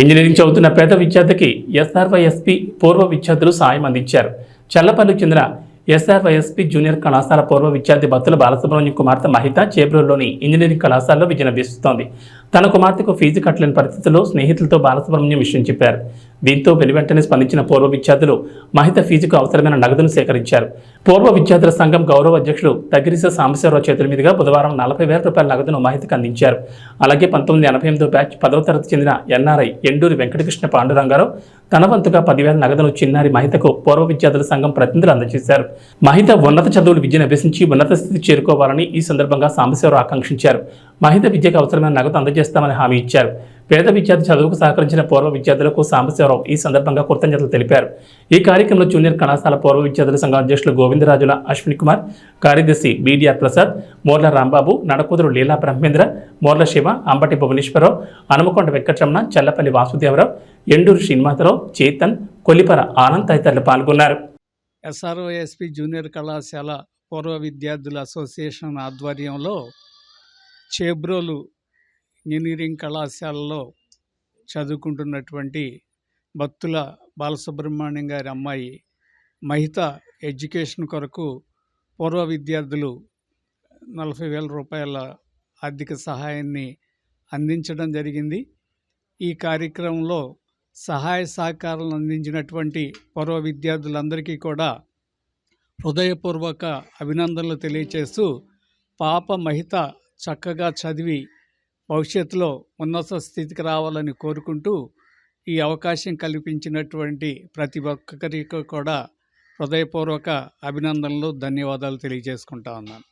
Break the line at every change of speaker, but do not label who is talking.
Engineering చదువుతున్న పేద విద్యార్థికి ఎస్ఆర్వైఎస్పి పూర్వ విద్యార్థులు సాయం అందించారు. చల్లపల్లికి చెందిన ఎస్ఆర్వైఎస్పీ జూనియర్ కళాశాల పూర్వ విద్యార్థి భక్తుల బాలసుబ్రహ్మణ్యం కుమార్తె మహిత చేబ్రూరులోని ఇంజనీరింగ్ కళాశాలలో విజయనభిస్తోంది తన కుమార్తెకు ఫీజు కట్టలేని పరిస్థితుల్లో స్నేహితులతో బాలసుబ్రహ్మణ్యం విషయం చెప్పారు. దీంతో వెలువెంటనే స్పందించిన పూర్వ విద్యార్థులు మహిత ఫీజుకు అవసరమైన నగదును సేకరించారు. పూర్వ విద్యార్థుల సంఘం గౌరవ అధ్యక్షులు తగిరిస సాంబశివరావు చేతుల మీదుగా బుధవారం నలభై వేల రూపాయల నగదును మహితకు అందించారు. అలాగే పంతొమ్మిది ఎనభై ఎనిమిదో బ్యాచ్ పదవ తరగతి చెందిన ఎన్ఆర్ఐ ఎండూరి వెంకటకృష్ణ పాండురంగారావు తన వంతుగా పదివేల నగదును చిన్నారి మహితకు పూర్వ విద్యార్థుల సంఘం ప్రతినిధులు అందజేశారు. మహిత ఉన్నత చదువులు విద్యను అభ్యసించి ఉన్నత స్థితి చేరుకోవాలని ఈ సందర్భంగా సాంబశివరావు ఆకాంక్షించారు. మహిత విద్యకు అవసరమైన నగదు అందజేస్తామని హామీ ఇచ్చారు. పేద విద్యార్థి చదువుకు సహకరించిన పూర్వ విద్యార్థులకు సాంబశివరావు ఈ సందర్భంగా కృతజ్ఞతలు తెలిపారు. ఈ కార్యక్రమంలో జూనియర్ కళాశాల పూర్వ విద్యార్థుల సంఘం అధ్యక్షులు గోవిందరాజుల అశ్విని కుమార్ కార్యదర్శి బీడీఆర్ ప్రసాద్ మోర్ల రాంబాబు నడకూతురు లీలా బ్రహ్మేంద్ర మోర్ల శివ అంబటి భువనేశ్వరరావు హనుమకొండ వెంకటరమణ చల్లపల్లి వాసుదేవరావు ఎండూరు శ్రీనివాసరావు చేతన్ కొల్లిపర ఆనంద్ తదితరులు పాల్గొన్నారు.
ఎస్ఆర్ఓఎస్పి జూనియర్ కళాశాల పూర్వ విద్యార్థుల అసోసియేషన్ ఆధ్వర్యంలో చేబ్రోలు ఇంజనీరింగ్ కళాశాలలో చదువుకుంటున్నటువంటి భక్తుల బాలసుబ్రహ్మణ్యం గారి అమ్మాయి మహిత ఎడ్యుకేషన్ కొరకు పూర్వ విద్యార్థులు నలభై వేల రూపాయల ఆర్థిక సహాయాన్ని అందించడం జరిగింది. ఈ కార్యక్రమంలో సహాయ సహకారాలను అందించినటువంటి పూర్వ విద్యార్థులందరికీ కూడా హృదయపూర్వక అభినందనలు తెలియచేస్తూ పాప మహిత చక్కగా చదివి భవిష్యత్తులో ఉన్నత స్థితికి రావాలని కోరుకుంటూ ఈ అవకాశం కల్పించినటువంటి ప్రతి ఒక్కరికి కూడా హృదయపూర్వక అభినందనలు ధన్యవాదాలు తెలియజేసుకుంటా ఉన్నాను.